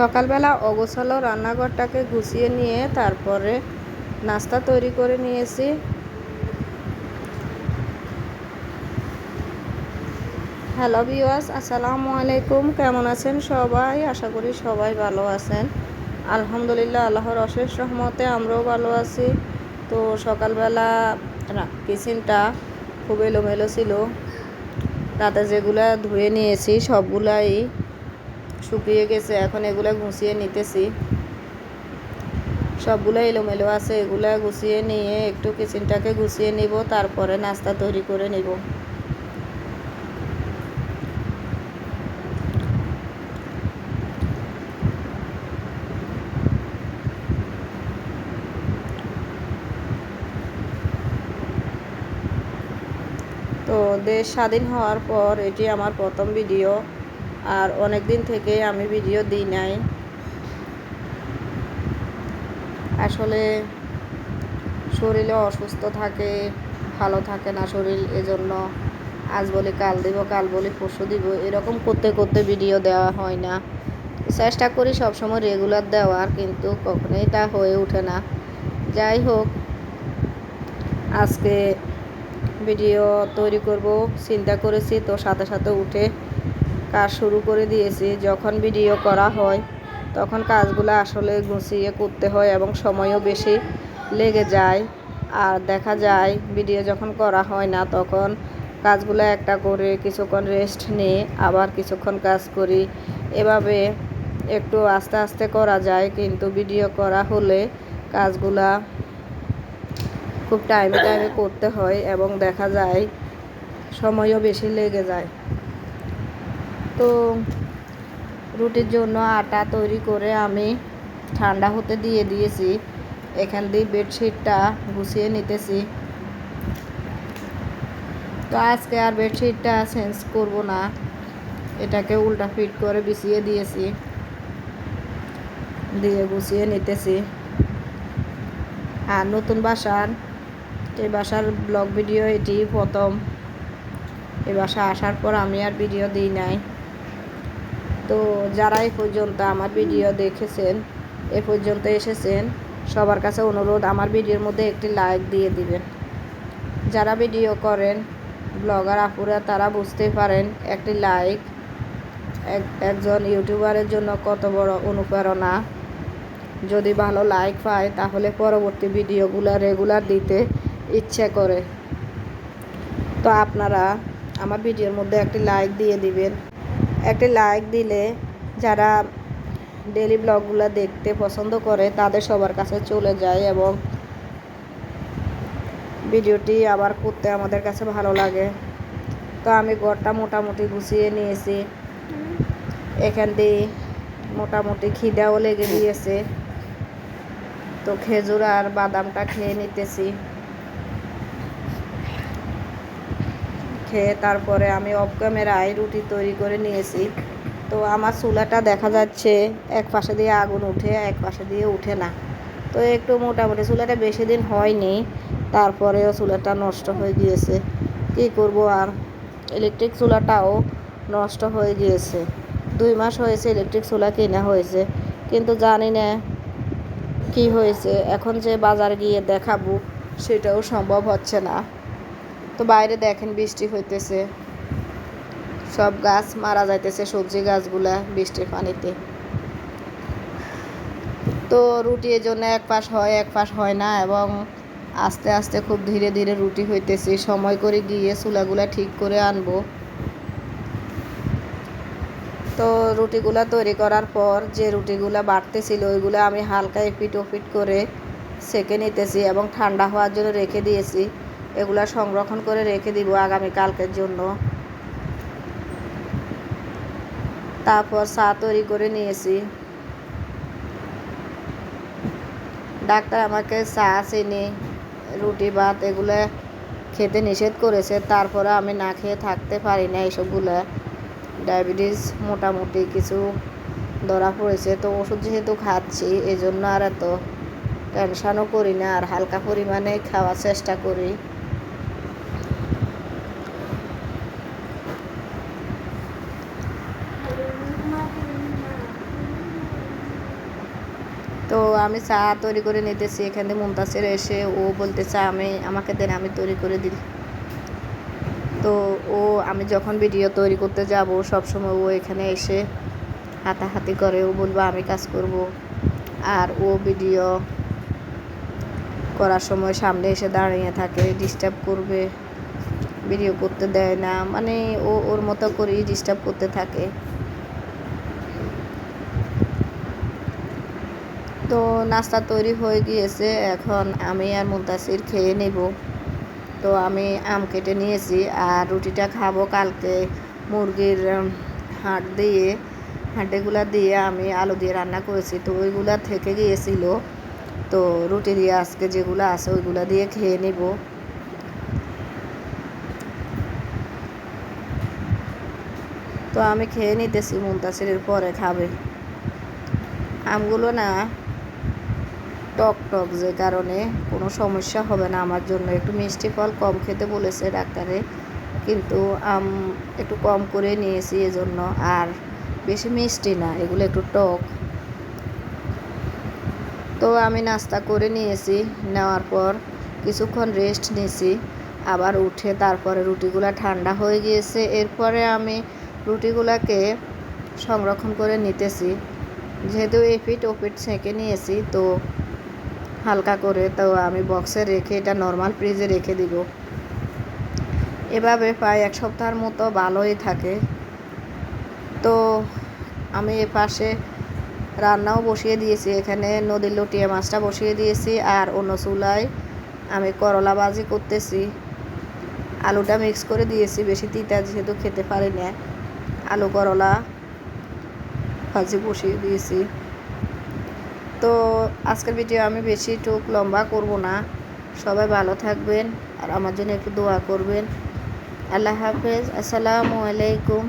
সকালবেলা অগোছালো রান্নাঘরটাকে গুছিয়ে নিয়ে তারপরে নাস্তা তৈরি করে নিয়েছি। হ্যালো বিওয়াস আসসালামু আলাইকুম। কেমন আছেন সবাই? আশা করি সবাই ভালো আছেন। আলহামদুলিল্লাহ, আল্লাহর অশেষ রহমতে আমরাও ভালো আছি। তো সকালবেলা কিচেনটা খুব এলোমেলো ছিল। রাতে যেগুলা ধুয়ে নিয়েছি, সবগুলাই শুকিয়ে গেছে, এখন এগুলা গুছিয়ে নিতেছি। সবগুলো এলোমেলো আছে, এগুলা গুছিয়ে নিয়ে একটু কিচেনটাকে গুছিয়ে নিব, তারপরে নাস্তা তৈরি করে নিব। তো দেশ স্বাধীন হওয়ার পর এটি আমার প্রথম ভিডিও। আর অনেক দিন থেকে আমি ভিডিও দিই নাই। আসলে শরীরে অসুস্থ থাকে, ভালো থাকে না শরীর, এজন্য আজ বলি কাল দিব, কাল বলি পরশু দিব, এরকম করতে করতে ভিডিও দেওয়া হয় না। চেষ্টা করি সবসময় রেগুলার দেওয়ার, কিন্তু কখনোই তা হয়ে ওঠে না। যাই হোক, আজকে ভিডিও তৈরি করব, চিন্তা করেছি তো সাথে সাথে উঠে কাজ শুরু করে দিয়েছি। যখন ভিডিও করা হয়, তখন কাজগুলো আসলে গুছিয়ে করতে হয় এবং সময়ও বেশি লেগে যায়। আর দেখা যায়, ভিডিও যখন করা হয় না, তখন কাজগুলো একটা করে কিছুক্ষণ রেস্ট নিয়ে আবার কিছুক্ষণ কাজ করি। এভাবে একটু আস্তে আস্তে করা যায়, কিন্তু ভিডিও করা হলে কাজগুলা খুব টাইমে টাইমে করতে হয় এবং দেখা যায়, সময়ও বেশি লেগে যায়। তো রুটির জন্য আটা তৈরি করে আমি ঠান্ডা হতে দিয়ে দিয়েছি। এখান দিয়ে বেডশিটটা গুছিয়ে নিতেছি। তো আজকে আর বেডশিটটা চেঞ্জ করব না। এটাকে উল্টা ফিট করে বিছিয়ে দিয়েছি। দিয়ে গুছিয়ে নিতেছি। আর নতুন বাসার, এই বাসার ব্লগ ভিডিও এটি প্রথম। এ বাসা আসার পর আমি আর ভিডিও দিই নাই। তো যারা এ পর্যন্ত আমার ভিডিও দেখেছেন, এ পর্যন্ত এসেছেন, সবার কাছে অনুরোধ, আমার ভিডিওর মধ্যে একটি লাইক দিয়ে দিবেন। যারা ভিডিও করেন, ব্লগার আপুরা, তারা বুঝতে পারেন একটি লাইক একজন ইউটিউবারের জন্য কত বড় অনুপ্রেরণা। যদি ভালো লাইক পায়, তাহলে পরবর্তী ভিডিওগুলো রেগুলার দিতে ইচ্ছে করে। তো আপনারা আমার ভিডিওর মধ্যে একটি লাইক দিয়ে দিবেন। একটি লাইক দিলে যারা ডেলি ব্লগগুলো দেখতে পছন্দ করে, তাদের সবার কাছে চলে যায় এবং ভিডিওটি আবার করতে আমাদের কাছে ভালো লাগে। তো আমি ঘরটা মোটামুটি গুছিয়ে নিয়েছি। এখান দিয়ে মোটামুটি খিদাও লেগে দিয়েছে তো খেজুর আর বাদামটা খেয়ে নিতেছি। খেয়ে তারপরে আমি অফ ক্যামেরায় রুটি তৈরি করে নিয়েছি। তো আমার চুলাটা দেখা যাচ্ছে, এক পাশে দিয়ে আগুন উঠে এক পাশে দিয়ে উঠে না। তো একটু মোটামুটি চুলাটা বেশি দিন হয়নি, তারপরেও চুলাটা নষ্ট হয়ে গিয়েছে। কি করব আর? ইলেকট্রিক চুলাটাও নষ্ট হয়ে গিয়েছে। দুই মাস হয়েছে ইলেকট্রিক চুলা কেনা হয়েছে, কিন্তু জানি না কি হয়েছে। এখন যে বাজার গিয়ে দেখাবো, সেটাও সম্ভব হচ্ছে না। তো বাইরে দেখেন বৃষ্টি হইতেছে। সব গাছ মারা যাইতেছে সবজি গাছগুলা বৃষ্টির পানিতে। তো রুটি এর জন্য এক পাশ হয়, এক পাশ হয় না এবং আস্তে আস্তে খুব ধীরে ধীরে রুটি হইতেছে। সময় করে গিয়ে চুলাগুলা ঠিক করে আনব। তো রুটিগুলা তৈরি করার পর যে রুটিগুলা বাড়তেছিল ওইগুলো আমি হালকা এপিট ওপিট করে সেকে নিতেছি এবং ঠান্ডা হওয়ার জন্য রেখে দিয়েছি। এগুলা সংরক্ষণ করে রেখে দিব আগামী কালকের জন্য। তারপর চা তৈরি করে নিয়েছি। ডাক্তার আমাকে চা, চিনি, রুটি, ভাত এগুলো খেতে নিষেধ করেছে। তারপরে আমি না খেয়ে থাকতে পারি না এইসবগুলো। ডায়াবেটিস মোটামুটি কিছু ধরা পড়েছে। তো ওষুধ যেহেতু খাচ্ছি এই জন্য আর এত টেনশানও করি না। আর হালকা পরিমাণে খাওয়ার চেষ্টা করি। তো আমি চা তৈরি করে নিতেছি। এখানে মুমতাসের এসে ও বলতেছে, আমি, আমাকে দেন, আমি তৈরি করে দিই। তো ও, আমি যখন ভিডিও তৈরি করতে যাব সবসময় ও এখানে এসে হাতাহাতি করে। ও বলব, আমি কাজ করব। আর ও ভিডিও করার সময় সামনে এসে দাঁড়িয়ে থাকে ডিস্টার্ব করবে ভিডিও করতে দেয় না। মানে ও, ওর মতো করেই ডিস্টার্ব করতে থাকে। তো নাস্তা তৈরি হয়ে গিয়েছে, এখন আমি আর মুন্তাসির খেয়ে নেব। তো আমি আম কেটে নিয়েছি আর রুটিটা খাব কালকে মুরগির হাড় দিয়ে। হাঁটেগুলা দিয়ে আমি আলু দিয়ে রান্না করেছি, তো ওইগুলা থেকে গিয়েছিল। তো রুটি দিয়ে আজকে যেগুলো আছে ওইগুলা দিয়ে খেয়ে নেব। তো আমি খেয়ে নিতেছি, মুন্তাসিরের পরে খাবে। আমগুলো না টক টক যে কারণে কোনো সমস্যা হবে না। আমার জন্য একটু মিষ্টি ফল কম খেতে বলেছে ডাক্তারে, কিন্তু আম একটু কম করে নিয়েছি এজন্য, আর বেশি মিষ্টি না, এগুলো একটু টক। তো আমি নাস্তা করে নিয়েছি, নেওয়ার পর কিছুক্ষণ রেস্ট নিয়েছি আবার উঠে তারপরে রুটিগুলা ঠান্ডা হয়ে গিয়েছে। এরপরে আমি রুটিগুলাকে সংরক্ষণ করে নিতেছি। যেহেতু এপিট ওপিট ছেঁকে নিয়েছি, তো হালকা করে, তো আমি বক্সে রেখে এটা নর্মাল ফ্রিজে রেখে দিব। এভাবে প্রায় এক সপ্তাহের মতো ভালোই থাকে। তো আমি এ পাশে রান্নাও বসিয়ে দিয়েছি। এখানে নদীর লটিয়া মাছটা বসিয়ে দিয়েছি আর অন্য চুলায় আমি করলা ভাজি করতেছি। আলুটা মিক্স করে দিয়েছি, বেশি তিতা যেহেতু খেতে পারি না। আলু করলা ভাজি বসিয়ে দিয়েছি। তো আজকের ভিডিও আমি বেশি টুক লম্বা করব না। সবাই ভালো থাকবেন আর আমার জন্য একটু দোয়া করবেন। আল্লাহ হাফেজ। আসসালামু আলাইকুম।